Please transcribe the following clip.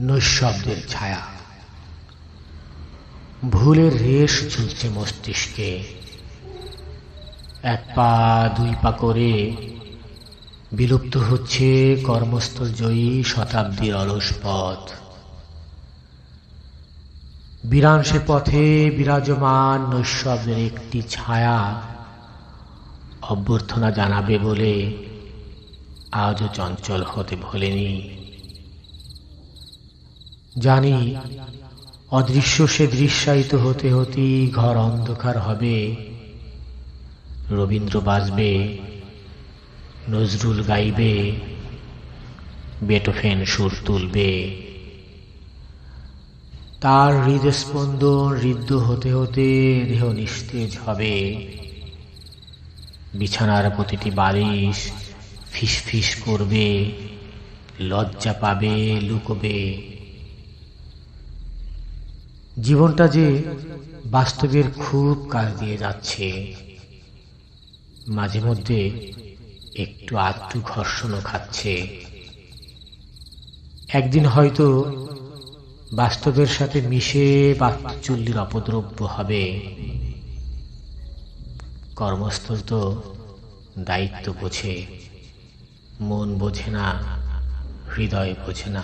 নৈশব্দের ছায়া। ভুলের রেশ ঝুলছে মস্তিষ্কে। এক পা দুই পা করে বিলুপ্ত হচ্ছে কর্মস্থল জয়ী শতাব্দীর অলস পথ। বিরান সে পথে বিরাজমান নৈশব্দের একটি ছায়া অভ্যর্থনা জানাবে বলে আজও চঞ্চল হতে ভোলেনি। জানি, অদৃশ্য সে দৃশ্যায়িত হতে হতেই ঘর অন্ধকার হবে। রবীন্দ্র বাজবে, নজরুল গাইবে, বেটোফেন সুর তুলবে। তার হৃদস্পন্দন হৃদ্য হতে হতে দেহ নিস্তেজ হবে। বিছানার প্রতিটি বালিশ ফিস ফিস করবে, লজ্জা পাবে, লুকোবে। জীবনটা যে বাস্তবের খুব কাজ দিয়ে যাচ্ছে, মাঝে মধ্যে একটু আধটু ঘর্ষণও খাচ্ছে। একদিন হয়তো বাস্তবের সাথে মিশে বাস্তুচুল্লির অপদ্রব্য হবে। কর্মস্থল তো দায়িত্ব বোঝে, মন বোঝে না, হৃদয় বোঝে না।